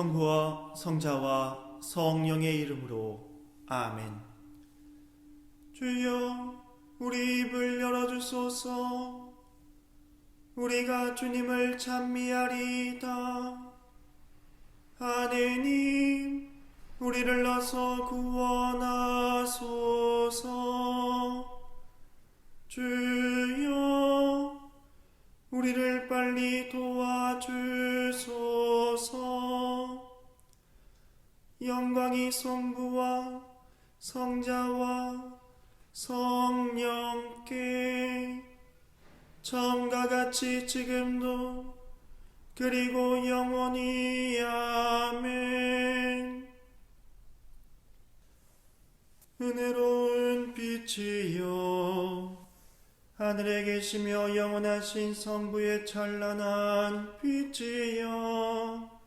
성부와 성자와 성령의 이름으로 아멘. 주여, 우리 입을 열어주소서. 우리가 주님을 찬미하리이다. 하느님, 우리를 나서 구원하소서. 주여, 우리를 빨리 도와주소서. 영광이 성부와 성자와 성령께 처음과 같이 지금도 그리고 영원히 아멘. 은혜로운 빛이여 하늘에 계시며 영원하신 성부의 찬란한 빛이여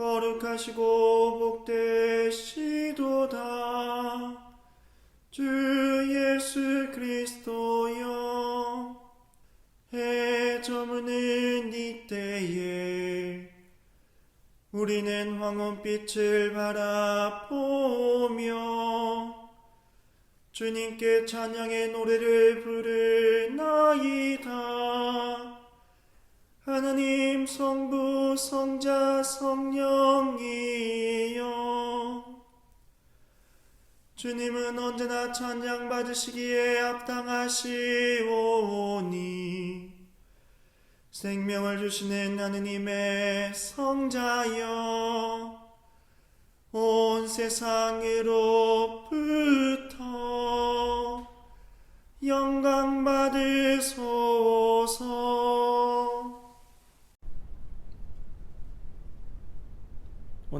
거룩하시고 복되시도다 주 예수 그리스도여 해 저무는 이때에 우리는 황혼빛을 바라보며 주님께 찬양의 노래를 부르나이다. 하나님 성부 성자 성령이여 주님은 언제나 찬양 받으시기에 합당하시오니 생명을 주시는 하느님의 성자여 온 세상으로부터 영광 받으소서.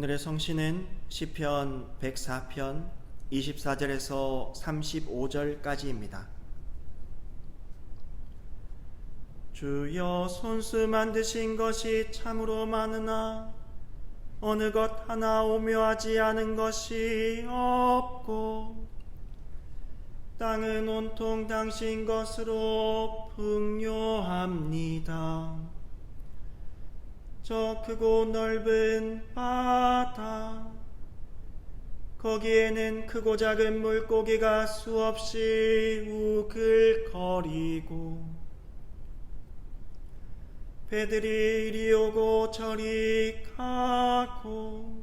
오늘의 성신은 시편 104편 24절에서 35절까지입니다. 주여 손수 만드신 것이 참으로 많으나 어느 것 하나 오묘하지 않은 것이 없고 땅은 온통 당신 것으로 풍요합니다. 저 크고 넓은 바다 거기에는 크고 작은 물고기가 수없이 우글거리고 배들이 이리 오고 저리 가고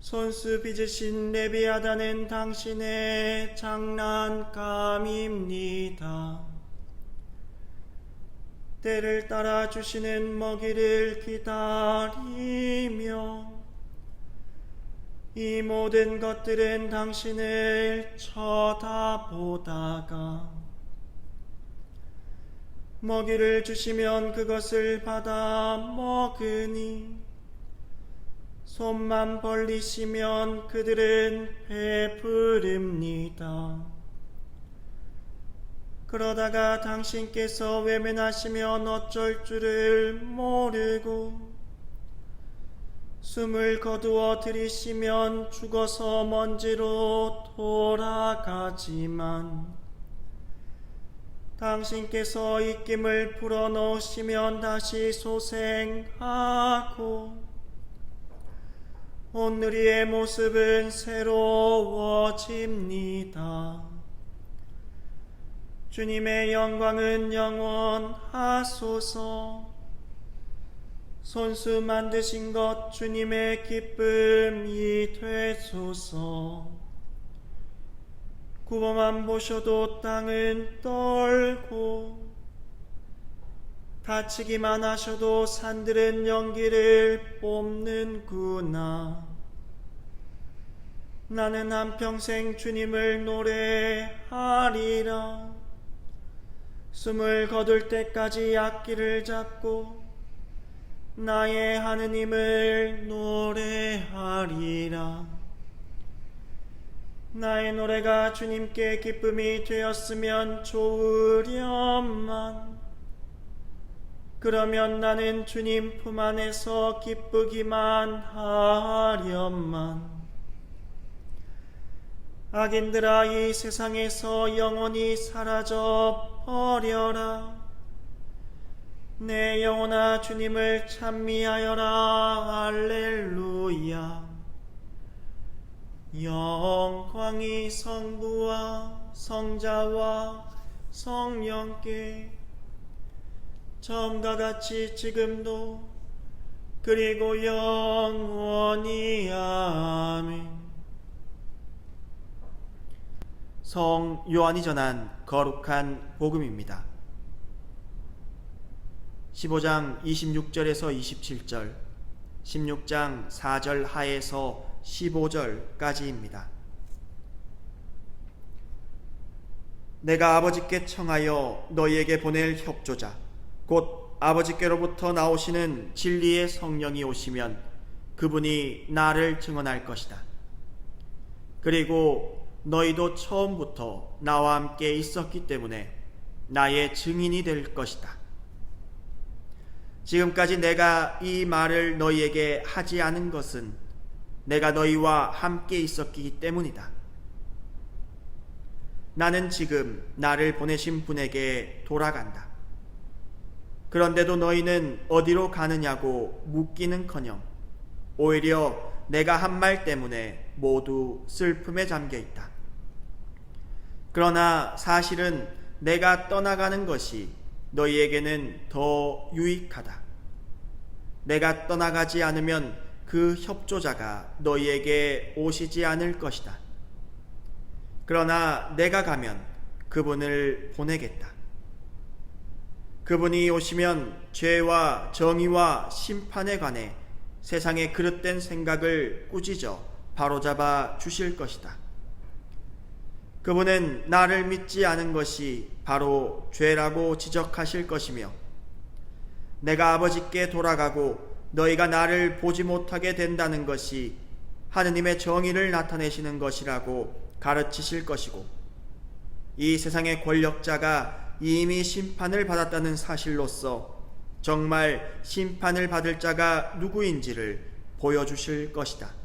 손수 빚으신 레비아다는 당신의 장난감입니다. 때를 따라 주시는 먹이를 기다리며 이 모든 것들은 당신을 쳐다보다가 먹이를 주시면 그것을 받아 먹으니 손만 벌리시면 그들은 배부릅니다. 그러다가 당신께서 외면하시면 어쩔 줄을 모르고 숨을 거두어 들이시면 죽어서 먼지로 돌아가지만 당신께서 입김을 불어넣으시면 다시 소생하고 오늘의 모습은 새로워집니다. 주님의 영광은 영원하소서. 손수 만드신 것 주님의 기쁨이 되소서. 구멍만 보셔도 땅은 떨고 다치기만 하셔도 산들은 연기를 뽑는구나. 나는 한평생 주님을 노래하리라. 숨을 거둘 때까지 악기를 잡고 나의 하느님을 노래하리라. 나의 노래가 주님께 기쁨이 되었으면 좋으련만 그러면 나는 주님 품 안에서 기쁘기만 하련만 악인들아 이 세상에서 영원히 사라져 버려라. 내 영혼아 주님을 찬미하여라. 할렐루야. 영광이 성부와 성자와 성령께 처음과 같이 지금도 그리고 영원히. 아멘 성 요한이 전한 거룩한 복음입니다. 15장 26절에서 27절, 16장 4절 하에서 15절까지입니다. 내가 아버지께 청하여 너희에게 보낼 협조자, 곧 아버지께로부터 나오시는 진리의 성령이 오시면 그분이 나를 증언할 것이다. 그리고 너희도 처음부터 나와 함께 있었기 때문에 나의 증인이 될 것이다. 지금까지 내가 이 말을 너희에게 하지 않은 것은 내가 너희와 함께 있었기 때문이다. 나는 지금 나를 보내신 분에게 돌아간다. 그런데도 너희는 어디로 가느냐고 묻기는커녕 오히려 내가 한 말 때문에 모두 슬픔에 잠겨 있다. 그러나 사실은 내가 떠나가는 것이 너희에게는 더 유익하다. 내가 떠나가지 않으면 그 협조자가 너희에게 오시지 않을 것이다. 그러나 내가 가면 그분을 보내겠다. 그분이 오시면 죄와 정의와 심판에 관해 세상의 그릇된 생각을 꾸짖어 바로잡아 주실 것이다. 그분은 나를 믿지 않은 것이 바로 죄라고 지적하실 것이며 내가 아버지께 돌아가고 너희가 나를 보지 못하게 된다는 것이 하느님의 정의를 나타내시는 것이라고 가르치실 것이고 이 세상의 권력자가 이미 심판을 받았다는 사실로서 정말 심판을 받을 자가 누구인지를 보여주실 것이다.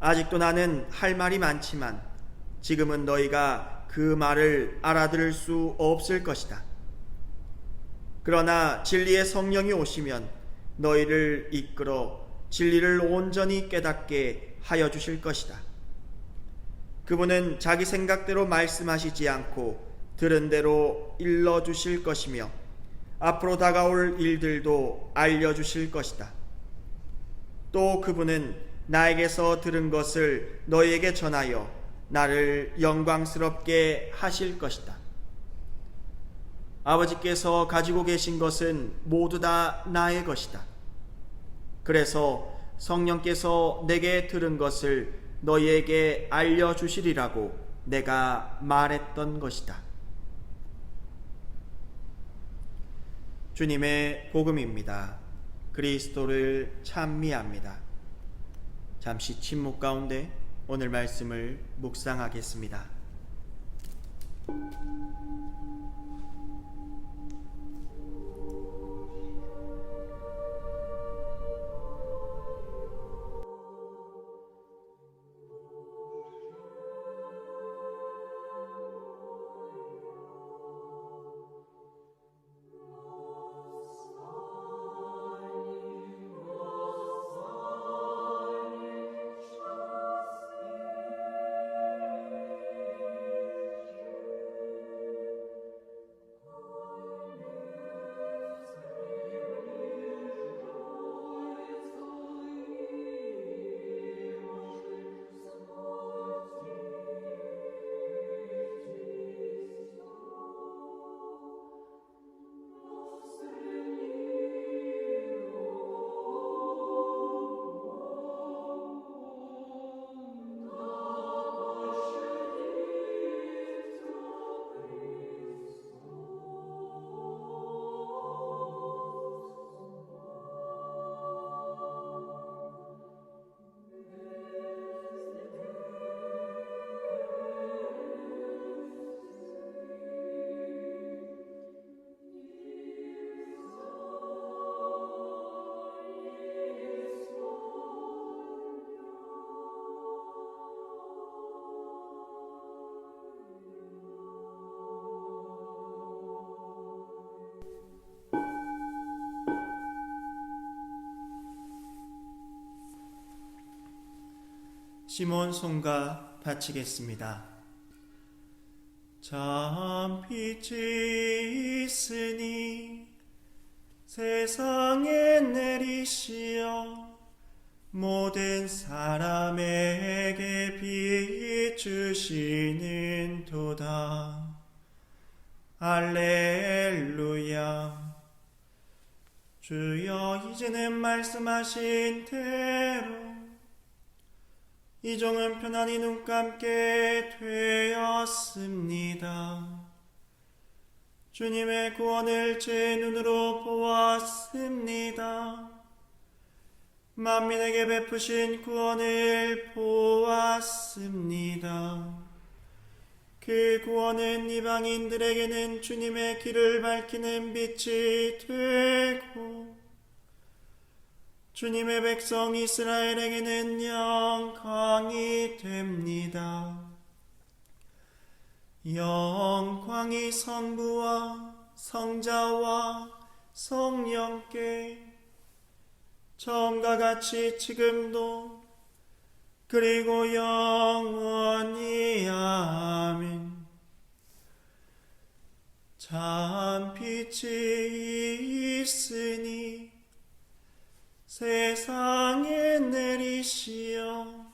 아직도 나는 할 말이 많지만 지금은 너희가 그 말을 알아들을 수 없을 것이다. 그러나 진리의 성령이 오시면 너희를 이끌어 진리를 온전히 깨닫게 하여 주실 것이다. 그분은 자기 생각대로 말씀하시지 않고 들은 대로 일러 주실 것이며 앞으로 다가올 일들도 알려 주실 것이다. 또 그분은 나에게서 들은 것을 너희에게 전하여 나를 영광스럽게 하실 것이다. 아버지께서 가지고 계신 것은 모두 다 나의 것이다. 그래서 성령께서 내게 들은 것을 너희에게 알려주시리라고 내가 말했던 것이다. 주님의 복음입니다. 그리스도를 찬미합니다. 잠시 침묵 가운데 오늘 말씀을 묵상하겠습니다. 시몬 손과 바치겠습니다. 참 빛이 있으니 세상에 내리시어 모든 사람에게 비추시는 도다. 알렐루야. 주여 이제는 말씀하신 대로 이종은 편안히 눈 감게 되었습니다. 주님의 구원을 제 눈으로 보았습니다. 만민에게 베푸신 구원을 보았습니다. 그 구원은 이방인들에게는 주님의 길을 밝히는 빛이 되고 주님의 백성 이스라엘에게는 영 광이 됩니다. 영광이 성부와 성자와 성령께 처음과 같이 지금도 그리고 영원히 아멘. 참 빛이 있으니 세상에 내리시어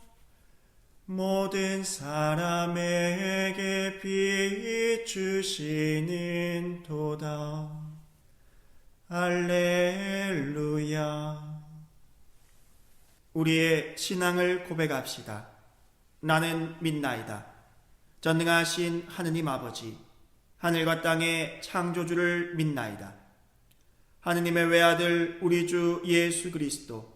모든 사람에게 비추시는 도다. 알렐루야. 우리의 신앙을 고백합시다. 나는 믿나이다. 전능하신 하느님 아버지, 하늘과 땅의 창조주를 믿나이다. 하느님의 외아들 우리 주 예수 그리스도,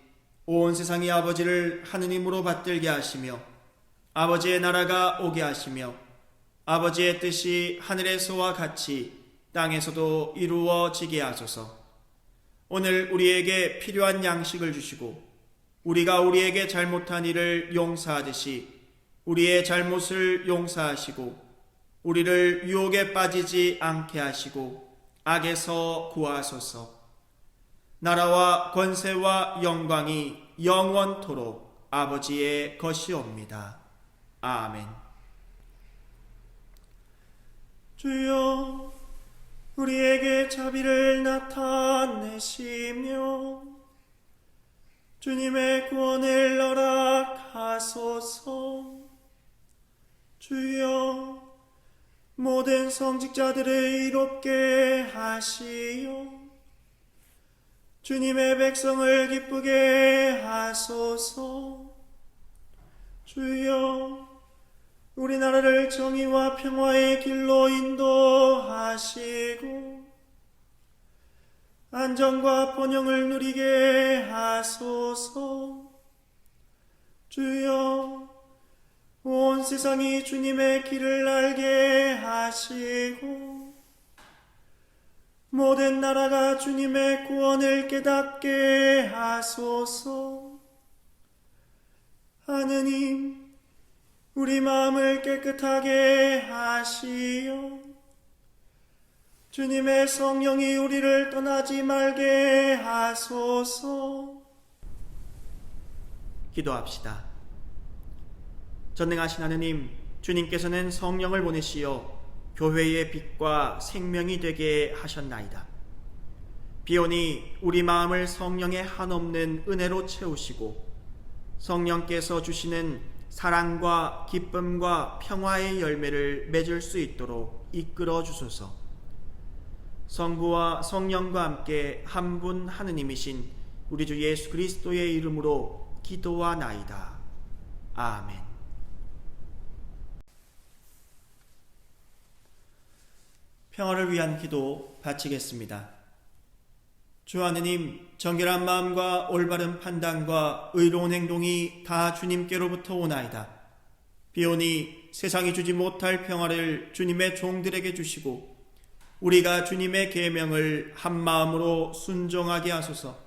온 세상의 아버지를 하느님으로 받들게 하시며, 아버지의 나라가 오게 하시며, 아버지의 뜻이 하늘에서와 같이 땅에서도 이루어지게 하소서. 오늘 우리에게 필요한 양식을 주시고, 우리가 우리에게 잘못한 일을 용서하듯이 우리의 잘못을 용서하시고 우리를 유혹에 빠지지 않게 하시고 악에서 구하소서. 나라와 권세와 영광이 영원토록 아버지의 것이옵니다. 아멘. 주여, 우리에게 자비를 나타내시며 주님의 구원을 허락하소서. 주여, 모든 성직자들을 이롭게 하시오. 주님의 백성을 기쁘게 하소서. 주여, 우리나라를 정의와 평화의 길로 인도하시고, 안정과 번영을 누리게 하소서. 주여, 온 세상이 주님의 길을 알게 하시고, 모든 나라가 주님의 구원을 깨닫게 하소서. 하느님, 우리 마음을 깨끗하게 하시오. 주님의 성령이 우리를 떠나지 말게 하소서. 기도합시다. 전능하신 하느님, 주님께서는 성령을 보내시어 교회의 빛과 생명이 되게 하셨나이다. 비오니 우리 마음을 성령의 한없는 은혜로 채우시고 성령께서 주시는 사랑과 기쁨과 평화의 열매를 맺을 수 있도록 이끌어 주소서. 성부와 성령과 함께 한 분 하느님이신 우리 주 예수 그리스도의 이름으로 기도하나이다. 아멘. 평화를 위한 기도 바치겠습니다. 주 하느님, 정결한 마음과 올바른 판단과 의로운 행동이 다 주님께로부터 오나이다. 비오니 세상이 주지 못할 평화를 주님의 종들에게 주시고 우리가 주님의 계명을 한 마음으로 순종하게 하소서.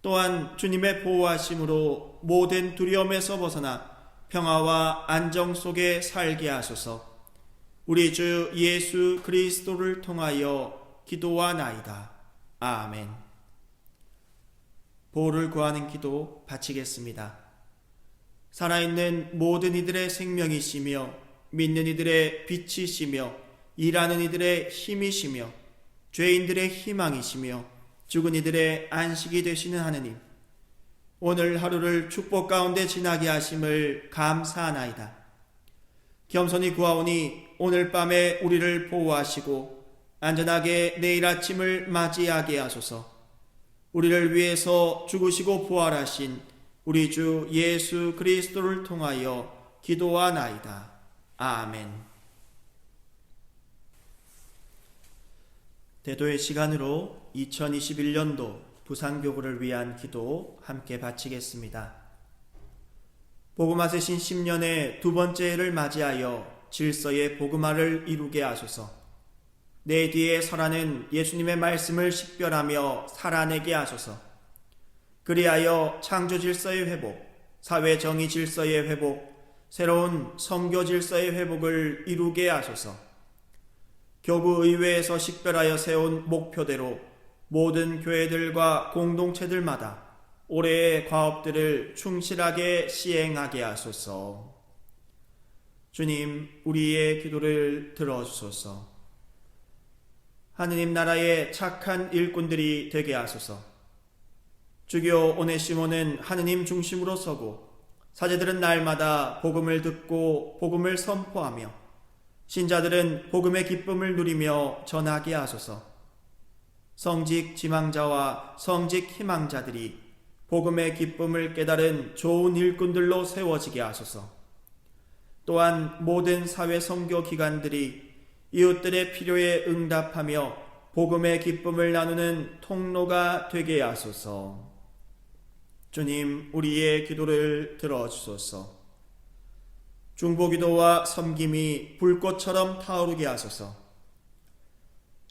또한 주님의 보호하심으로 모든 두려움에서 벗어나 평화와 안정 속에 살게 하소서. 우리 주 예수 그리스도를 통하여 기도하나이다. 아멘. 보호를 구하는 기도 바치겠습니다. 살아있는 모든 이들의 생명이시며 믿는 이들의 빛이시며 일하는 이들의 힘이시며 죄인들의 희망이시며 죽은 이들의 안식이 되시는 하느님 오늘 하루를 축복 가운데 지나게 하심을 감사하나이다. 겸손히 구하오니 오늘 밤에 우리를 보호하시고 안전하게 내일 아침을 맞이하게 하소서. 우리를 위해서 죽으시고 부활하신 우리 주 예수 그리스도를 통하여 기도하나이다. 아멘. 대도의 시간으로 2021년도 부산교구를 위한 기도 함께 바치겠습니다. 복음화세신 10년의 두 번째 해를 맞이하여 질서의 복음화를 이루게 하소서. 내 뒤에 설하는 예수님의 말씀을 식별하며 살아내게 하소서. 그리하여 창조 질서의 회복, 사회 정의 질서의 회복, 새로운 성교 질서의 회복을 이루게 하소서. 교구 의회에서 식별하여 세운 목표대로 모든 교회들과 공동체들마다 올해의 과업들을 충실하게 시행하게 하소서. 주님, 우리의 기도를 들어주소서. 하느님 나라의 착한 일꾼들이 되게 하소서. 주교 오네시모는 하느님 중심으로 서고 사제들은 날마다 복음을 듣고 복음을 선포하며 신자들은 복음의 기쁨을 누리며 전하게 하소서. 성직 지망자와 성직 희망자들이 복음의 기쁨을 깨달은 좋은 일꾼들로 세워지게 하소서. 또한 모든 사회 선교 기관들이 이웃들의 필요에 응답하며 복음의 기쁨을 나누는 통로가 되게 하소서. 주님, 우리의 기도를 들어주소서. 중보기도와 섬김이 불꽃처럼 타오르게 하소서.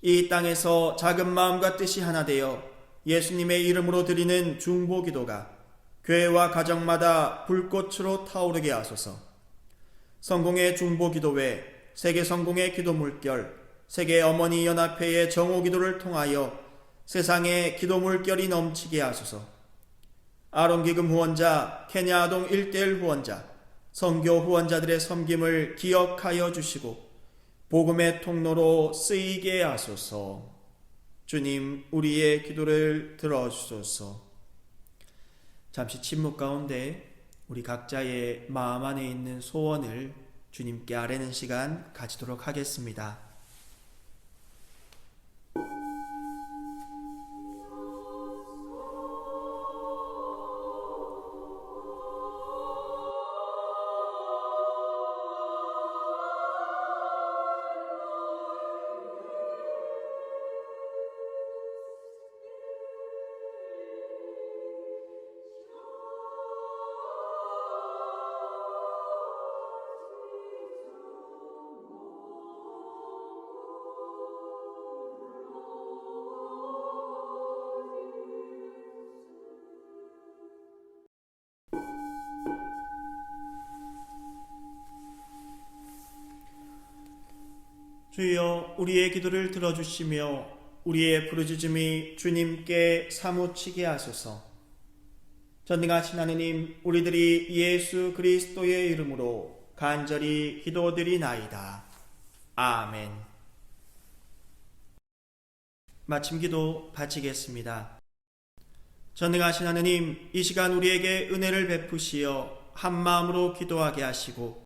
이 땅에서 작은 마음과 뜻이 하나 되어 예수님의 이름으로 드리는 중보기도가 교회와 가정마다 불꽃으로 타오르게 하소서. 성공의 중보 기도회, 세계 성공의 기도 물결, 세계 어머니 연합회의 정오 기도를 통하여 세상에 기도 물결이 넘치게 하소서. 아론 기금 후원자, 케냐 아동 일대일 후원자, 성교 후원자들의 섬김을 기억하여 주시고 복음의 통로로 쓰이게 하소서. 주님, 우리의 기도를 들어 주소서. 잠시 침묵 가운데 우리 각자의 마음 안에 있는 소원을 주님께 아뢰는 시간 가지도록 하겠습니다. 주여 우리의 기도를 들어주시며 우리의 부르짖음이 주님께 사무치게 하소서. 전능하신 하느님, 우리들이 예수 그리스도의 이름으로 간절히 기도드리나이다. 아멘. 마침 기도 바치겠습니다. 전능하신 하느님, 이 시간 우리에게 은혜를 베푸시어 한 마음으로 기도하게 하시고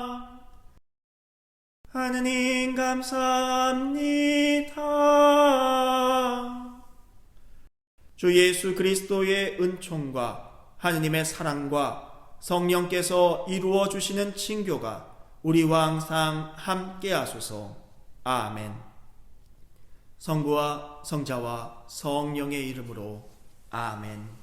하느님 감사합니다. 주 예수 그리스도의 은총과 하느님의 사랑과 성령께서 이루어 주시는 친교가 우리와 항상 함께 하소서. 아멘. 성부와 성자와 성령의 이름으로 아멘.